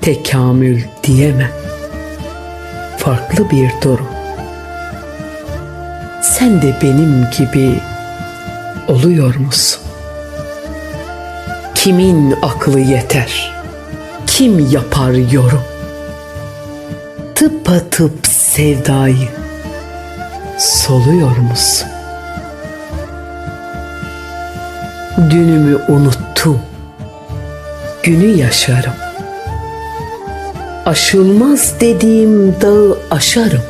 tekamül diyemem. Farklı bir durum. Sen de benim gibi oluyor musun? Kimin aklı yeter? Kim yapar yorum? Tıpatıp sevdayı soluyor musun? Dünümü unuttum. Günü yaşarım. Aşılmaz dediğim dağı aşarım.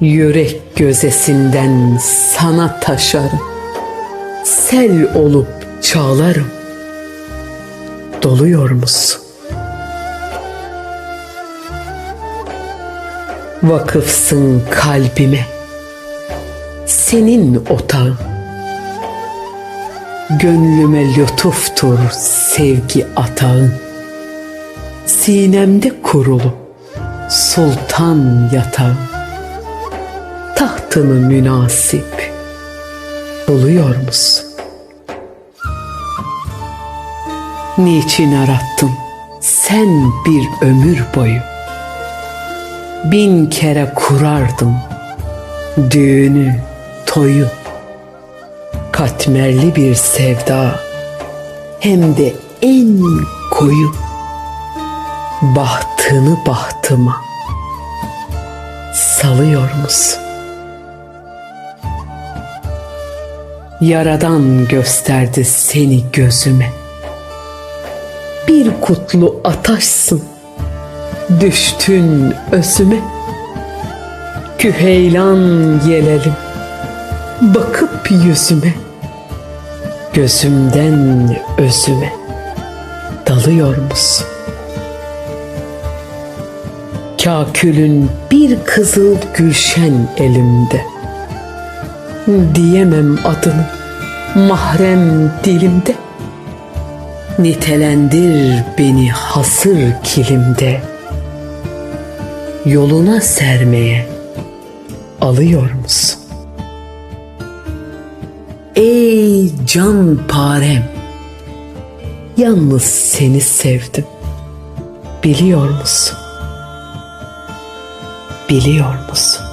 Yürek gözesinden sana taşarım. Sel olup çağlarım. Doluyor musun? Vakıfsın kalbime. Senin otağın. Gönlüme lütuftur sevgi atağın. Sinemde kurulu sultan yatağın. Tahtını münasip buluyor musun? Niçin arattın sen bir ömür boyu? Bin kere kurardım düğünü, toyu. Katmerli bir sevda hem de en koyu. Bahtını bahtıma salıyor musun? Yaradan gösterdi seni gözüme. Bir kutlu ataşsın, düştün özüme. Küheylan yelelim, bakıp yüzüme. Gözümden özüme dalıyor musun? Kakülün bir kızıl gülşen elimde. Diyemem adını mahrem dilimde. Nitelendir beni hasır kilimde. Yoluna sermeye alıyor musun? Ey can parem, yalnız seni sevdim. Biliyor musun? Biliyor musun?